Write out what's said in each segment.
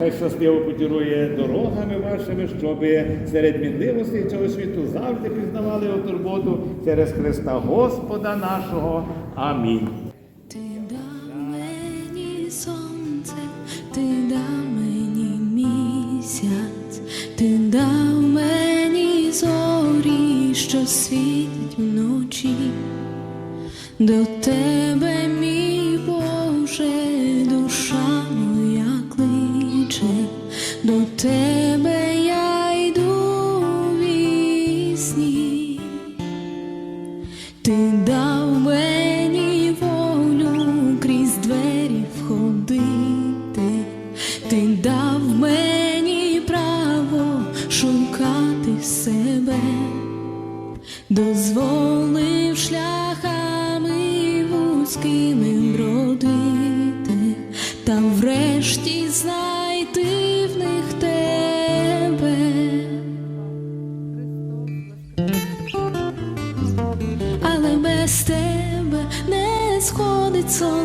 Хай щасливо потірує дорогами вашими, щоб серед мінливостей цього світу завжди пізнавали його турботу через Христа Господа нашого. Амінь. Ти дав мені сонце, ти дав мені місяць, ти дав мені зорі, що світять вночі. До тебе, мій Боже, тебе я йду вісні. Ти дав мені волю крізь двері входити, ти дав мені право шукати себе, дозволив шляхами вузькими бродити, та врешті знайти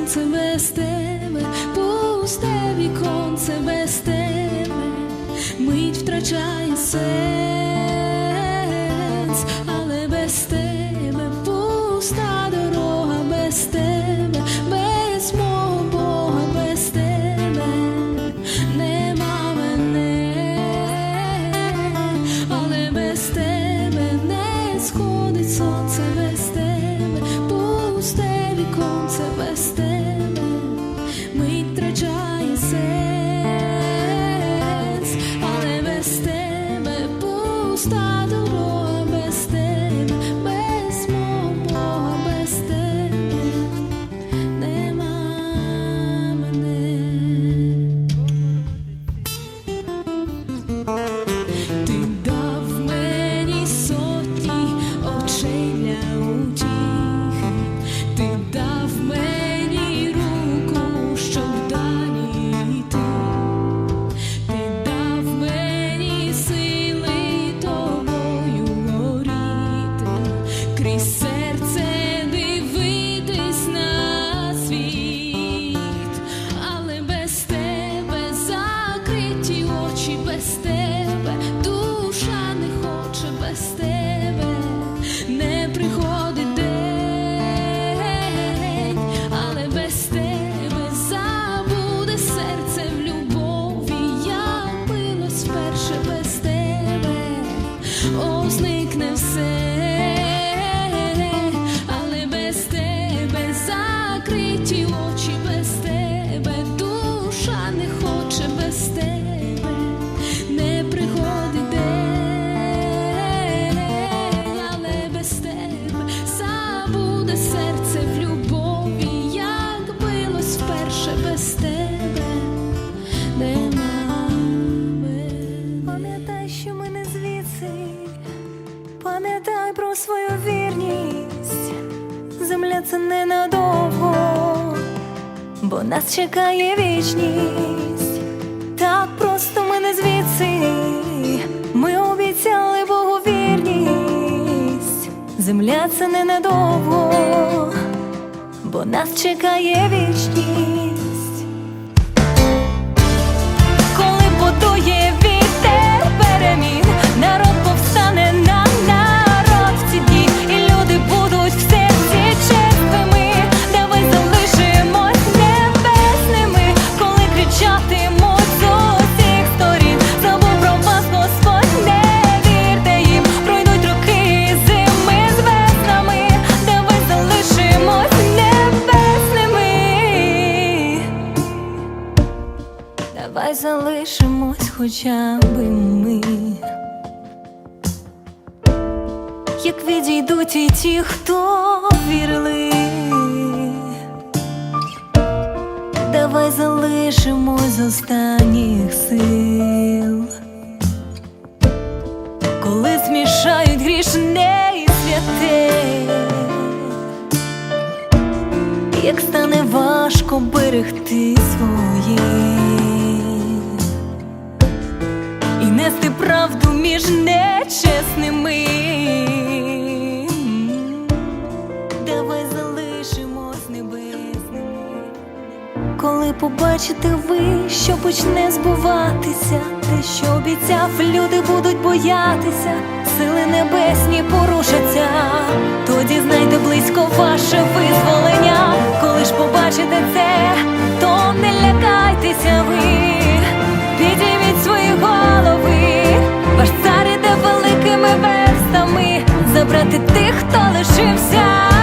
сонце без тебе, пусте віконце без тебе, мить втрачає сенс, але без тебе пуста крізь пам'ятай свою вірність. Земля це ненадовго, бо нас чекає вічність. Так просто ми не звідси, ми обіцяли Богу вірність. Земля це ненадовго, бо нас чекає вічність. Хоча би ми. Як відійдуть і ті, хто вірили, давай залишимось з останніх сил, коли змішають грішне і святе, як стане важко берегти своє між нечесними. Давай залишимось небесними, коли побачите ви, що почне збуватися, те, що обіцяв, люди будуть боятися, сили небесні порушаться, тоді знайте близько ваше визволення. Коли ж побачите це, забрати тих, хто лишився.